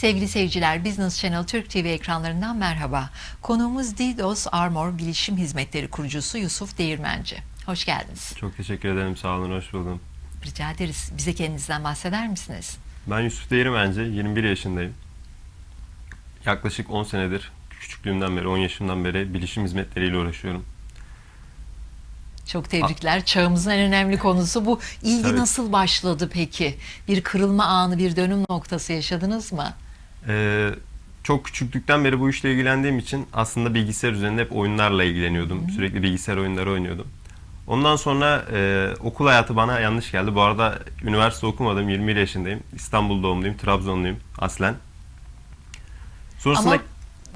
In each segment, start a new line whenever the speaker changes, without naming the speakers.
Sevgili seyirciler, Business Channel Türk TV ekranlarından merhaba. Konuğumuz DDoS Armor Bilişim Hizmetleri kurucusu Yusuf Değirmenci. Hoş geldiniz.
Çok teşekkür ederim. Sağ olun. Hoş buldum.
Rica ederiz. Bize kendinizden bahseder misiniz?
Ben Yusuf Değirmenci. 21 yaşındayım. Yaklaşık 10 senedir küçüklüğümden beri, 10 yaşımdan beri bilişim hizmetleriyle uğraşıyorum.
Çok tebrikler. Çağımızın en önemli konusu bu. İlgi
Tabii.
nasıl başladı peki? Bir kırılma anı, bir dönüm noktası yaşadınız mı?
Ee, çok küçüklükten beri bu işle ilgilendiğim için aslında bilgisayar üzerinde hep oyunlarla ilgileniyordum. Sürekli bilgisayar oyunları oynuyordum. Ondan sonra e, okul hayatı bana yanlış geldi. Bu arada üniversite okumadım. 21 yaşındayım. İstanbul doğumluyum. Trabzonluyum aslen. Sonrasında
Ama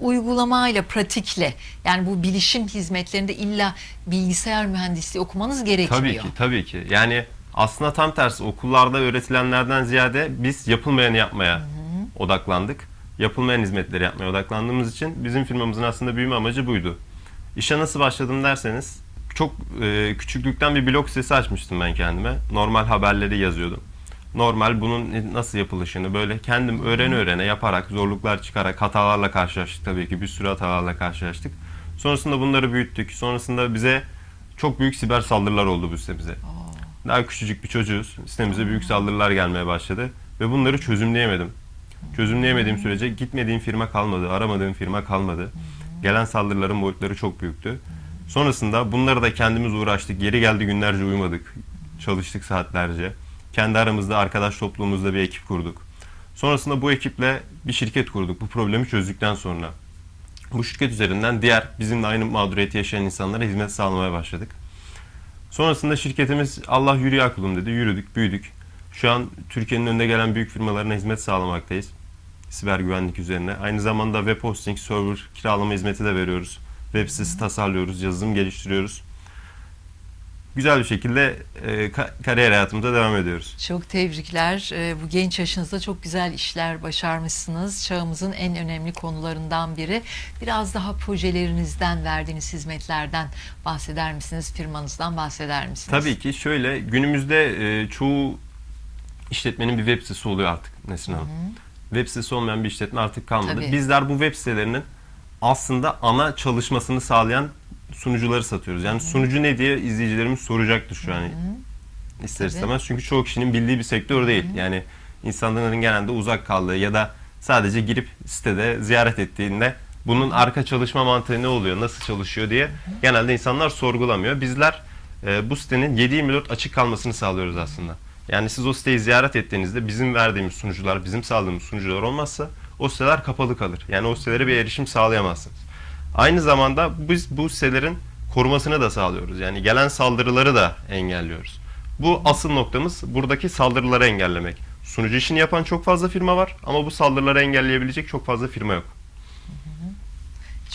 uygulamayla, pratikle yani bu bilişim hizmetlerinde illa bilgisayar mühendisliği okumanız gerekmiyor.
Tabii ki, tabii ki. Yani aslında tam tersi okullarda öğretilenlerden ziyade biz yapılmayanı yapmaya odaklandık. Yapılmayan hizmetleri yapmaya odaklandığımız için bizim firmamızın aslında büyüme amacı buydu. İşe nasıl başladım derseniz çok e, küçüklükten bir blog sitesi açmıştım ben kendime. Normal haberleri yazıyordum. Normal bunun nasıl yapılışını böyle kendim öğrene öğrene yaparak, zorluklar çıkarak, hatalarla karşılaştık tabii ki. Bir sürü hatalarla karşılaştık. Sonrasında bunları büyüttük. Sonrasında bize çok büyük siber saldırılar oldu bu sitemize. Daha küçücük bir çocuğuz. Sitemize büyük saldırılar gelmeye başladı. Ve bunları çözümleyemedim. Çözümleyemediğim sürece gitmediğim firma kalmadı, aramadığım firma kalmadı. Gelen saldırıların boyutları çok büyüktü. Sonrasında bunları da kendimiz uğraştık. Geri geldi günlerce uyumadık. Çalıştık saatlerce. Kendi aramızda arkadaş topluluğumuzda bir ekip kurduk. Sonrasında bu ekiple bir şirket kurduk. Bu problemi çözdükten sonra. Bu şirket üzerinden diğer bizimle aynı mağduriyeti yaşayan insanlara hizmet sağlamaya başladık. Sonrasında şirketimiz Allah yürü ya kulum dedi. Yürüdük, büyüdük. Şu an Türkiye'nin önde gelen büyük firmalarına hizmet sağlamaktayız. Siber güvenlik üzerine. Aynı zamanda web hosting, server kiralama hizmeti de veriyoruz. Web sitesi tasarlıyoruz, yazılım geliştiriyoruz. Güzel bir şekilde e, ka- kariyer hayatımıza devam ediyoruz.
Çok tebrikler. Ee, Bu genç yaşınızda çok güzel işler başarmışsınız. Çağımızın en önemli konularından biri. Biraz daha projelerinizden, verdiğiniz hizmetlerden bahseder misiniz? Firmanızdan bahseder misiniz?
Tabii ki şöyle günümüzde e, çoğu işletmenin bir web sitesi oluyor artık Nesrin Hanım. Web sitesi olmayan bir işletme artık kalmadı.
Tabii.
Bizler bu web sitelerinin aslında ana çalışmasını sağlayan sunucuları satıyoruz. Yani sunucu ne diye izleyicilerimiz soracaktır şu an. İster
Tabii.
istemez. Çünkü çoğu kişinin bildiği bir sektör değil. Yani insanların genelde uzak kaldığı ya da sadece girip sitede ziyaret ettiğinde bunun arka çalışma mantığı ne oluyor, nasıl çalışıyor diye genelde insanlar sorgulamıyor. Bizler e, bu sitenin 7-24 açık kalmasını sağlıyoruz aslında. Yani siz o siteyi ziyaret ettiğinizde bizim verdiğimiz sunucular, bizim sağladığımız sunucular olmazsa o siteler kapalı kalır. Yani o sitelere bir erişim sağlayamazsınız. Aynı zamanda biz bu sitelerin korumasını da sağlıyoruz. Yani gelen saldırıları da engelliyoruz. Bu asıl noktamız buradaki saldırıları engellemek. Sunucu işini yapan çok fazla firma var ama bu saldırıları engelleyebilecek çok fazla firma yok.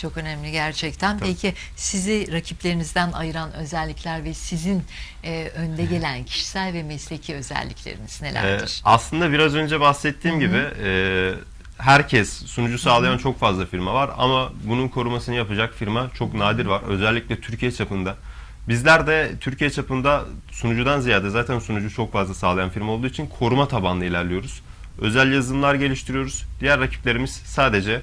Çok önemli gerçekten.
Tabii.
Peki sizi rakiplerinizden ayıran özellikler ve sizin e, önde gelen kişisel ve mesleki özellikleriniz
Ee,
nelerdir?
aslında biraz önce bahsettiğim gibi e, herkes sunucu sağlayan çok fazla firma var ama bunun korumasını yapacak firma çok nadir var. Özellikle Türkiye çapında. Bizler de Türkiye çapında sunucudan ziyade zaten sunucu çok fazla sağlayan firma olduğu için koruma tabanlı ilerliyoruz. Özel yazılımlar geliştiriyoruz. Diğer rakiplerimiz sadece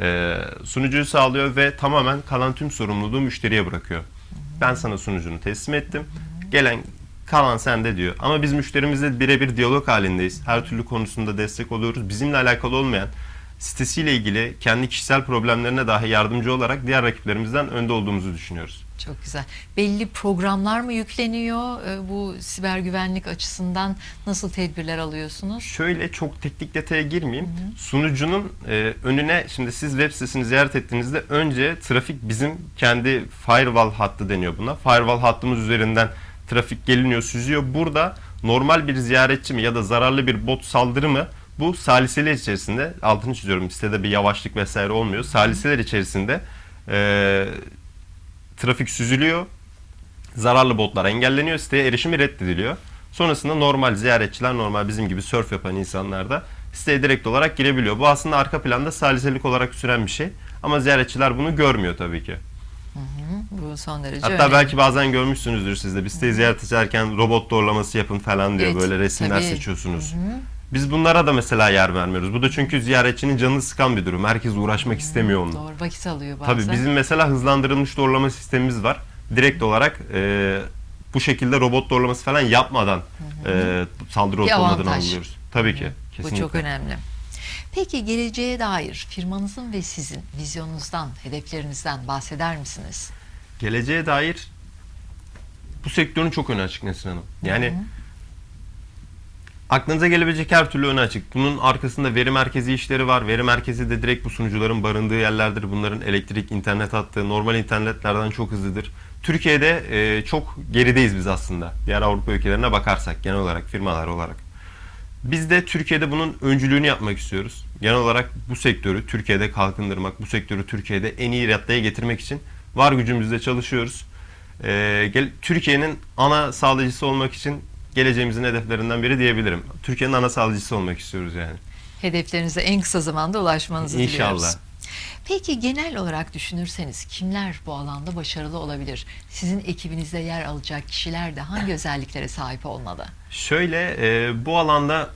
e, sunucuyu sağlıyor ve tamamen kalan tüm sorumluluğu müşteriye bırakıyor. Ben sana sunucunu teslim ettim. Gelen kalan sende diyor. Ama biz müşterimizle birebir diyalog halindeyiz. Her türlü konusunda destek oluyoruz. Bizimle alakalı olmayan sitesiyle ilgili kendi kişisel problemlerine dahi yardımcı olarak diğer rakiplerimizden önde olduğumuzu düşünüyoruz.
Çok güzel. Belli programlar mı yükleniyor? E, Bu siber güvenlik açısından nasıl tedbirler alıyorsunuz?
Şöyle çok teknik detaya girmeyeyim. Sunucunun e, önüne şimdi siz web sitesini ziyaret ettiğinizde önce trafik bizim kendi firewall hattı deniyor buna. Firewall hattımız üzerinden trafik geliniyor, süzüyor. Burada normal bir ziyaretçi mi ya da zararlı bir bot saldırı mı bu saliseler içerisinde altını çiziyorum sitede bir yavaşlık vesaire olmuyor. Saliseler içerisinde e, trafik süzülüyor. Zararlı botlar engelleniyor. Siteye erişimi reddediliyor. Sonrasında normal ziyaretçiler, normal bizim gibi surf yapan insanlar da siteye direkt olarak girebiliyor. Bu aslında arka planda saliselik olarak süren bir şey. Ama ziyaretçiler bunu görmüyor tabii ki.
Bu son derece
Hatta
önemli.
belki bazen görmüşsünüzdür siz de. Bir siteyi ziyaret ederken robot doğrulaması yapın falan diyor.
Evet,
Böyle resimler
tabii.
seçiyorsunuz. Biz bunlara da mesela yer vermiyoruz. Bu da çünkü ziyaretçinin canını sıkan bir durum. Herkes uğraşmak istemiyor onunla.
Doğru vakit alıyor bazen.
Tabii bizim mesela hızlandırılmış doğrulama sistemimiz var. Direkt olarak e, bu şekilde robot doğrulaması falan yapmadan e, saldırı olup
Bir
olmadığını
avantaj.
anlıyoruz. Tabii ki.
Bu
Kesinlikle.
çok önemli. Peki geleceğe dair firmanızın ve sizin vizyonunuzdan, hedeflerinizden bahseder misiniz?
Geleceğe dair bu sektörün çok önü açık Nesrin Hanım. Yani aklınıza gelebilecek her türlü önü açık. Bunun arkasında veri merkezi işleri var. Veri merkezi de direkt bu sunucuların barındığı yerlerdir. Bunların elektrik, internet hattı normal internetlerden çok hızlıdır. Türkiye'de e, çok gerideyiz biz aslında. Diğer Avrupa ülkelerine bakarsak genel olarak firmalar olarak. Biz de Türkiye'de bunun öncülüğünü yapmak istiyoruz. Genel olarak bu sektörü Türkiye'de kalkındırmak, bu sektörü Türkiye'de en iyi raddeye getirmek için var gücümüzle çalışıyoruz. Ee, gel- Türkiye'nin ana sağlayıcısı olmak için geleceğimizin hedeflerinden biri diyebilirim. Türkiye'nin ana sağlayıcısı olmak istiyoruz yani.
Hedeflerinize en kısa zamanda ulaşmanızı
İnşallah.
diliyoruz. Peki genel olarak düşünürseniz kimler bu alanda başarılı olabilir? Sizin ekibinizde yer alacak kişiler de hangi özelliklere sahip olmalı?
Şöyle e, bu alanda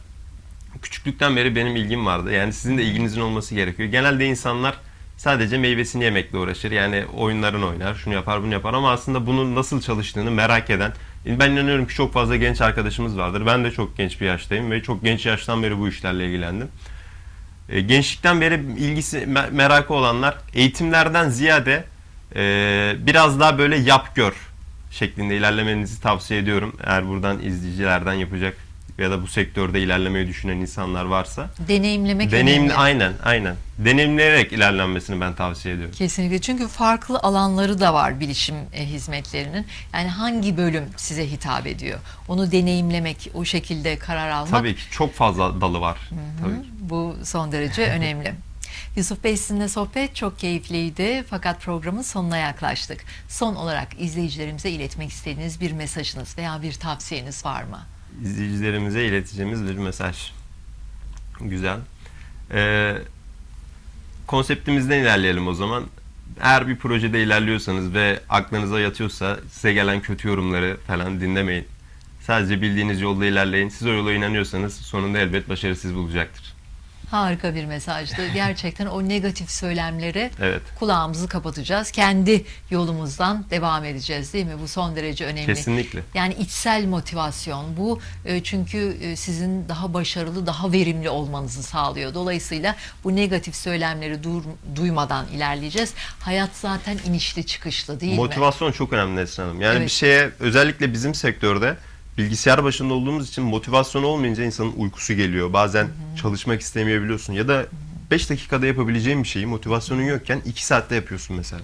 küçüklükten beri benim ilgim vardı. Yani sizin de ilginizin olması gerekiyor. Genelde insanlar sadece meyvesini yemekle uğraşır. Yani oyunların oynar, şunu yapar, bunu yapar ama aslında bunun nasıl çalıştığını merak eden ben inanıyorum ki çok fazla genç arkadaşımız vardır. Ben de çok genç bir yaştayım ve çok genç yaştan beri bu işlerle ilgilendim. E, gençlikten beri ilgisi, me- merakı olanlar eğitimlerden ziyade e, biraz daha böyle yap gör şeklinde ilerlemenizi tavsiye ediyorum. Eğer buradan izleyicilerden yapacak ya da bu sektörde ilerlemeyi düşünen insanlar varsa.
Deneyimlemek
Deneyim
önemli.
aynen aynen. Deneyimleyerek ilerlenmesini ben tavsiye ediyorum.
Kesinlikle çünkü farklı alanları da var bilişim e, hizmetlerinin. Yani hangi bölüm size hitap ediyor? Onu deneyimlemek, o şekilde karar almak
Tabii ki çok fazla dalı var. Tabii ki.
bu son derece önemli. Yusuf Bey sizinle sohbet çok keyifliydi fakat programın sonuna yaklaştık. Son olarak izleyicilerimize iletmek istediğiniz bir mesajınız veya bir tavsiyeniz var mı?
İzleyicilerimize ileteceğimiz bir mesaj. Güzel. Ee, konseptimizden ilerleyelim o zaman. Eğer bir projede ilerliyorsanız ve aklınıza yatıyorsa size gelen kötü yorumları falan dinlemeyin. Sadece bildiğiniz yolda ilerleyin. Siz o yola inanıyorsanız sonunda elbet başarı sizi bulacaktır.
Harika bir mesajdı. Gerçekten o negatif söylemleri
Evet.
kulağımızı kapatacağız. Kendi yolumuzdan devam edeceğiz değil mi? Bu son derece önemli.
Kesinlikle.
Yani içsel motivasyon bu e, çünkü e, sizin daha başarılı, daha verimli olmanızı sağlıyor. Dolayısıyla bu negatif söylemleri dur, duymadan ilerleyeceğiz. Hayat zaten inişli çıkışlı değil mi?
Motivasyon çok önemli Nesrin Hanım. Yani
Evet.
bir şeye özellikle bizim sektörde bilgisayar başında olduğumuz için motivasyon olmayınca insanın uykusu geliyor. Bazen çalışmak istemeyebiliyorsun ya da 5 dakikada yapabileceğin bir şeyi motivasyonun yokken 2 saatte yapıyorsun mesela.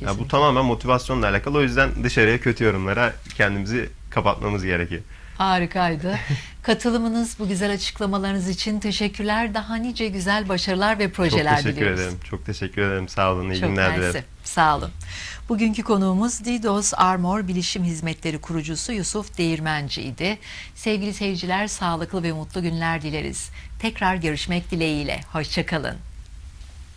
Ya bu tamamen motivasyonla alakalı. O yüzden dışarıya kötü yorumlara kendimizi kapatmamız gerekiyor.
Harikaydı. Katılımınız, bu güzel açıklamalarınız için teşekkürler. Daha nice güzel başarılar ve
Çok
projeler
teşekkür
diliyoruz.
ederim. Çok teşekkür ederim. Sağ olun. İyi
Çok
günler dilerim.
Sağ olun. Bugünkü konuğumuz DDoS Armor Bilişim Hizmetleri kurucusu Yusuf Değirmenci idi. Sevgili seyirciler sağlıklı ve mutlu günler dileriz. Tekrar görüşmek dileğiyle. Hoşçakalın.